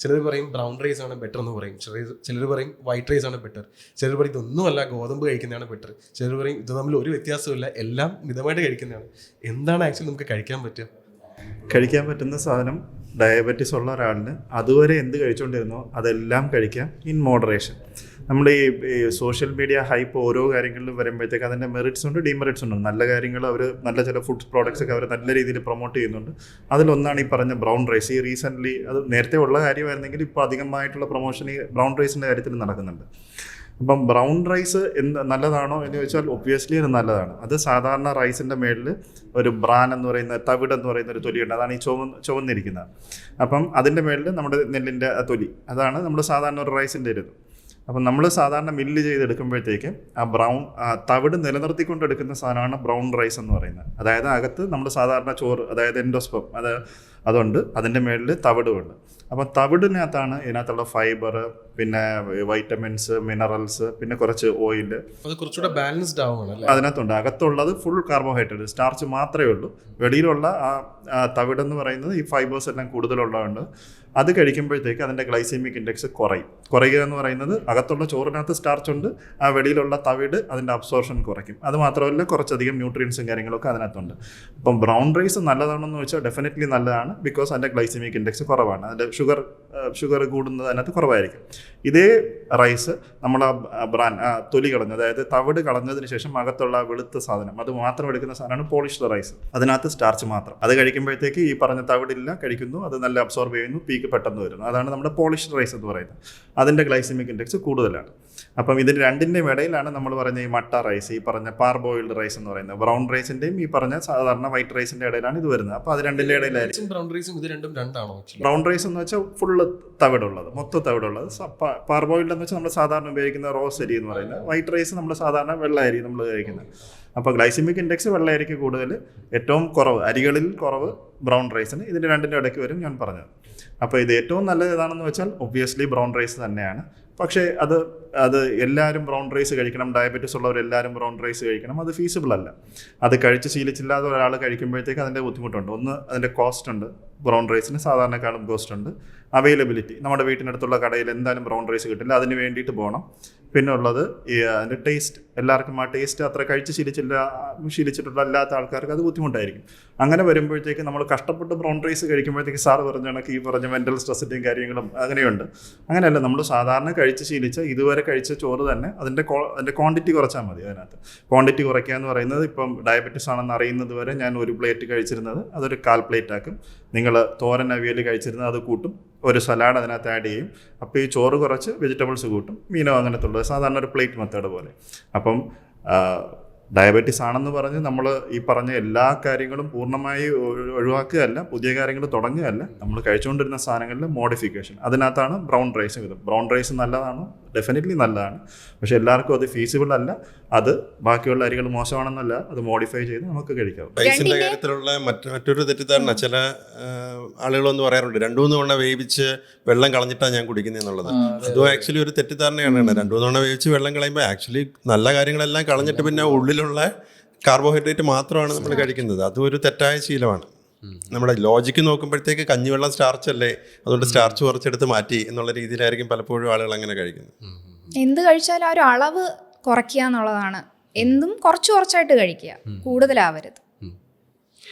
ചിലർ പറയും brown rice ആണ് ബെറ്റർ എന്ന് പറയും. ചിലർ പറയും വൈറ്റ് റൈസ് ആണ് ബെറ്റർ ചിലർ പറയും ഇതൊന്നുമല്ല ഗോതമ്പ് കഴിക്കുന്നതാണ് ബെറ്റർ ചിലർ പറയും ഇത് തമ്മിൽ ഒരു വ്യത്യാസമില്ല എല്ലാം മിതമായിട്ട് കഴിക്കുന്നതാണ്. എന്താണ് ആക്ച്വലി നമുക്ക് കഴിക്കാൻ പറ്റുക? കഴിക്കാൻ പറ്റുന്ന സാധനം ഡയബറ്റീസ് ഉള്ള ഒരാളിന് അതുവരെ എന്ത് കഴിച്ചുകൊണ്ടിരുന്നോ അതെല്ലാം കഴിക്കാം ഇൻ മോഡറേഷൻ നമ്മൾ ഈ സോഷ്യൽ മീഡിയ ഹൈപ്പ് ഓരോ കാര്യങ്ങളിലും വരുമ്പോഴത്തേക്ക് അതിന്റെ മെറിറ്റ്സ് ഉണ്ട് ഡിമെറിറ്റ്സ് ഉണ്ട്. നല്ല കാര്യങ്ങൾ അവർ നല്ല ചില ഫുഡ് പ്രോഡക്ട്സ് ഒക്കെ അവർ നല്ല രീതിയിൽ പ്രൊമോട്ട് ചെയ്യുന്നുണ്ട്. അതിലൊന്നാണ് ഈ പറഞ്ഞ ബ്രൗൺ റൈസ് ഈ റീസെന്റ്ലി അത് നേരത്തെ ഉള്ള കാര്യമായിരുന്നെങ്കിൽ ഇപ്പോൾ അധികമായിട്ടുള്ള പ്രൊമോഷൻ ഈ ബ്രൗൺ റൈസിന്റെ കാര്യത്തിൽ നടക്കുന്നുണ്ട്. അപ്പം ബ്രൗൺ റൈസ് എന്ത് നല്ലതാണോ എന്ന് ചോദിച്ചാൽ ഒബ്വിയസ്ലി അത് നല്ലതാണ്. അത് സാധാരണ റൈസിന്റെ മേളിൽ ഒരു ബ്രാൻ എന്ന് പറയുന്ന തവിട് എന്ന് പറയുന്ന ഒരു തൊലിയുണ്ട്. അതാണ് ഈ ചുവന്ന് ചുവന്നിരിക്കുന്നത്. അപ്പം അതിന്റെ മേളിൽ നമ്മുടെ നെല്ലിന്റെ തൊലി. അതാണ് നമ്മൾ സാധാരണ ഒരു റൈസിന്റെ ഒരു ഇത്. അപ്പം നമ്മൾ സാധാരണ മില്ല് ചെയ്തെടുക്കുമ്പോഴത്തേക്ക് ആ ബ്രൗൺ തവിട് നിലനിർത്തിക്കൊണ്ട് എടുക്കുന്ന സാധനമാണ് ബ്രൗൺ റൈസ് എന്ന് പറയുന്നത്. അതായത് അകത്ത് നമ്മൾ സാധാരണ ചോറ് അതായത് എൻഡോസ്പം അത് അതുണ്ട്. അതിന്റെ മേളിൽ തവിടുമുണ്ട് അപ്പം തവിടിനകത്താണ് ഇതിനകത്തുള്ള ഫൈബർ പിന്നെ വൈറ്റമിൻസ് മിനറൽസ് പിന്നെ കുറച്ച് ഓയിൽ കുറച്ചുകൂടെ ബാലൻസ്ഡ് ആവുകയാണ് അതിനകത്തുണ്ട്. അകത്തുള്ളത് ഫുൾ കാർബോഹൈഡ്രേറ്റ് സ്റ്റാർച്ച് മാത്രമേ ഉള്ളൂ. വെളിയിലുള്ള ആ ആ തവിടെന്ന് പറയുന്നത് ഈ ഫൈബേഴ്സ് എല്ലാം കൂടുതലുള്ളതുകൊണ്ട് അത് കഴിക്കുമ്പോഴത്തേക്ക് അതിന്റെ ഗ്ലൈസീമിക് ഇൻഡെക്സ് കുറയും. കുറയുക എന്ന് പറയുന്നത് അകത്തുള്ള ചോറിനകത്ത് സ്റ്റാർച്ച് ഉണ്ട് ആ വെളിയിലുള്ള തവിട് അതിന്റെ അബ്സോർഷൻ കുറയ്ക്കും. അത് മാത്രമല്ല കുറച്ചധികം ന്യൂട്രിയൻസും കാര്യങ്ങളൊക്കെ അതിനകത്തുണ്ട്. അപ്പം ബ്രൗൺ റൈസ് നല്ലതാണെന്ന് വെച്ചാൽ ഡെഫിനറ്റ്ലി നല്ലതാണ്. ബിക്കോസ് അതിന്റെ ഗ്ലൈസിമിക് ഇൻഡെക്സ് കുറവാണ്. അതിന്റെ ഷുഗർ ഷുഗർ കൂടുന്നത് അതിനകത്ത് കുറവായിരിക്കും. ഇതേ റൈസ് നമ്മൾ ആ ബ്രാൻ ആ തൊലി കളഞ്ഞു അതായത് തവിട് കളഞ്ഞതിന് ശേഷം അകത്തുള്ള വെളുത്ത സാധനം അത് മാത്രം എടുക്കുന്ന സാധനമാണ് പോളിഷ്ഡ് റൈസ് അതിനകത്ത് സ്റ്റാർച്ച് മാത്രം. അത് കഴിക്കുമ്പോഴത്തേക്ക് ഈ പറഞ്ഞ തവിടില്ല കഴിക്കുന്നു അത് നല്ല അബ്സോർബ് ചെയ്യുന്നു പീക്ക് പെട്ടെന്ന് വരുന്നു. അതാണ് നമ്മുടെ പോളിഷ്ഡ് റൈസ് എന്ന് പറയുന്നത്. അതിന്റെ ഗ്ലൈസമിക് ഇൻഡെക്സ് കൂടുതലാണ്. അപ്പം ഇതിന് രണ്ടിന്റെയും ഇടയിലാണ് നമ്മൾ പറഞ്ഞ ഈ മട്ട റൈസ് ഈ പറഞ്ഞ പാർ ബോയിൽഡ് റൈസ് എന്ന് പറയുന്നത്. ബ്രൗൺ റൈസിന്റെയും ഈ പറഞ്ഞ സാധാരണ വൈറ്റ് റൈസിന്റെ ഇടയിലാണ് ഇത് വരുന്നത്. അപ്പോൾ അത് രണ്ടിന്റെ ഇടയിലായിരിക്കും. ബ്രൗൺ റൈസും ഇത് രണ്ടും രണ്ടാണോ ബ്രൗൺ റൈസ് എന്ന് വെച്ചാൽ ഫുള്ള് തവിടുള്ളത് മൊത്തം തവിടുള്ളത്. പാർബോയിൽഡ് എന്ന് വെച്ചാൽ നമ്മൾ സാധാരണ ഉപയോഗിക്കുന്ന റോസ് അരി എന്ന് പറയുന്നത്. വൈറ്റ് റൈസ് നമ്മൾ സാധാരണ വെള്ള അരി നമ്മൾ കഴിക്കുന്നത്. അപ്പോൾ ഗ്ലൈസിമിക് ഇൻഡെക്സ് വെള്ള അരിക്ക് കൂടുതൽ ഏറ്റവും കുറവ് അരികളിൽ കുറവ് ബ്രൗൺ റൈസിന് ഇതിന്റെ രണ്ടിന്റെ ഇടയ്ക്ക് വരും ഞാൻ പറഞ്ഞത്. അപ്പോൾ ഇത് ഏറ്റവും നല്ലത് ഏതാണെന്ന് വെച്ചാൽ ഒബ്വിയസ്ലി ബ്രൗൺ റൈസ് തന്നെയാണ്. പക്ഷേ അത് അത് എല്ലാവരും ബ്രൗൺ റൈസ് കഴിക്കണം ഡയബറ്റിസ് ഉള്ളവർ എല്ലാവരും ബ്രൗൺ റൈസ് കഴിക്കണം അത് ഫീസിബിൾ അല്ല. അത് കഴിച്ച് ശീലിച്ചില്ലാതെ ഒരാൾ കഴിക്കുമ്പോഴത്തേക്ക് അതിന്റെ ബുദ്ധിമുട്ടുണ്ട്. ഒന്ന് അതിന്റെ കോസ്റ്റ് ഉണ്ട്. ബ്രൗൺ റൈസിന് സാധാരണക്കാളും കോസ്റ്റ് ഉണ്ട്. അവൈലബിലിറ്റി നമ്മുടെ വീട്ടിനടുത്തുള്ള കടയിൽ എന്തായാലും ബ്രൗൺ റൈസ് കിട്ടില്ല. അതിന് വേണ്ടിയിട്ട് പോകണം. പിന്നെ ഉള്ളത് അതിന്റെ ടേസ്റ്റ് എല്ലാവർക്കും ആ ടേസ്റ്റ് അത്ര കഴിച്ച് ശീലിച്ചില്ല ശീലിച്ചിട്ടുള്ള അല്ലാത്ത ആൾക്കാർക്ക് അത് ബുദ്ധിമുട്ടായിരിക്കും. അങ്ങനെ വരുമ്പോഴത്തേക്ക് നമ്മൾ കഷ്ടപ്പെട്ട് ബ്രൗൺ റൈസ് കഴിക്കുമ്പോഴത്തേക്ക് സാറ് പറഞ്ഞ കണക്ക് ഈ പറഞ്ഞ മെന്റൽ സ്ട്രെസ്സിന്റെയും കാര്യങ്ങളും അങ്ങനെയുണ്ട്. അങ്ങനെയല്ല നമ്മൾ സാധാരണ കഴിച്ച് ശീലിച്ച ഇതുവരെ കഴിച്ച ചോറ് തന്നെ അതിന്റെ അതിന്റെ ക്വാണ്ടിറ്റി കുറച്ചാൽ മതി അതിനകത്ത്. ക്വാണ്ടിറ്റി കുറയ്ക്കുക എന്ന് പറയുന്നത് ഇപ്പം ഡയബറ്റിസ് ആണെന്ന് അറിയുന്നത് വരെ ഞാൻ ഒരു പ്ലേറ്റ് കഴിച്ചിരുന്നത് അതൊരു കാൽ പ്ലേറ്റ് ആക്കും. നിങ്ങൾ തോരൻ അവിയൽ കഴിച്ചിരുന്നത് അത് കൂട്ടും. ഒരു സലാഡ് അതിനകത്ത് ആഡ് ചെയ്യും. അപ്പോൾ ഈ ചോറ് കുറച്ച് വെജിറ്റബിൾസ് കൂട്ടും മീനോ അങ്ങനത്തെ ഉള്ളത് സാധാരണ ഒരു പ്ലേറ്റ് മെത്തേഡ് പോലെ. അപ്പം ഡയബറ്റീസ് ആണെന്ന് പറഞ്ഞ് നമ്മൾ ഈ പറഞ്ഞ എല്ലാ കാര്യങ്ങളും പൂർണമായി ഒഴി- ഒഴിവാക്കുകയല്ല പുതിയ കാര്യങ്ങൾ തുടങ്ങുകയല്ല. നമ്മൾ കഴിച്ചുകൊണ്ടിരുന്ന സാധനങ്ങളിൽ മോഡിഫിക്കേഷൻ അതിനകത്താണ് ബ്രൗൺ റൈസ് വരുന്നത്. ബ്രൗൺ റൈസ് നല്ലതാണോ? ഡെഫിനറ്റ്ലി നല്ലതാണ്. പക്ഷെ എല്ലാവർക്കും അത് ഫീസിബിൾ അല്ല. അത് ബാക്കിയുള്ള അരികൾ മോശമാണെന്നല്ല അത് മോഡിഫൈ ചെയ്ത് നമുക്ക് കഴിക്കാം. റൈസിന്റെ കാര്യത്തിലുള്ള മറ്റ് മറ്റൊരു തെറ്റിദ്ധാരണ ചില ആളുകളൊന്ന് പറയാറുണ്ട്. രണ്ടു മൂന്ന് തവണ വേവിച്ച് വെള്ളം കളഞ്ഞിട്ടാണ് ഞാൻ കുടിക്കുന്നത് എന്നുള്ളത്. അതും ആക്ച്വലി ഒരു തെറ്റിദ്ധാരണയാണ്. രണ്ടു മൂന്ന് തവണ വേവിച്ച് വെള്ളം കളയുമ്പോൾ ആക്ച്വലി നല്ല കാര്യങ്ങളെല്ലാം കളഞ്ഞിട്ട് പിന്നെ ഉള്ളിലുള്ള കാർബോഹൈഡ്രേറ്റ് മാത്രമാണ് നമ്മൾ കഴിക്കുന്നത്. അതും ഒരു തെറ്റായ ശീലമാണ്. നമ്മുടെ ലോജിക്ക് നോക്കുമ്പോഴത്തേക്ക് കഞ്ഞിവെള്ളം സ്റ്റാർച്ച് അല്ലേ? അതുകൊണ്ട് സ്റ്റാർച്ച് കുറച്ചെടുത്ത് മാറ്റി എന്നുള്ള രീതിയിലായിരിക്കും പലപ്പോഴും ആളുകൾ അങ്ങനെ കഴിക്കുന്നത്. എന്ത് കഴിച്ചാലും ആ ഒരു അളവ് കുറയ്ക്കുക എന്നുള്ളതാണ്. എന്തും കുറച്ച് കുറച്ചായിട്ട് കഴിക്കുക. കൂടുതലാവരുത്.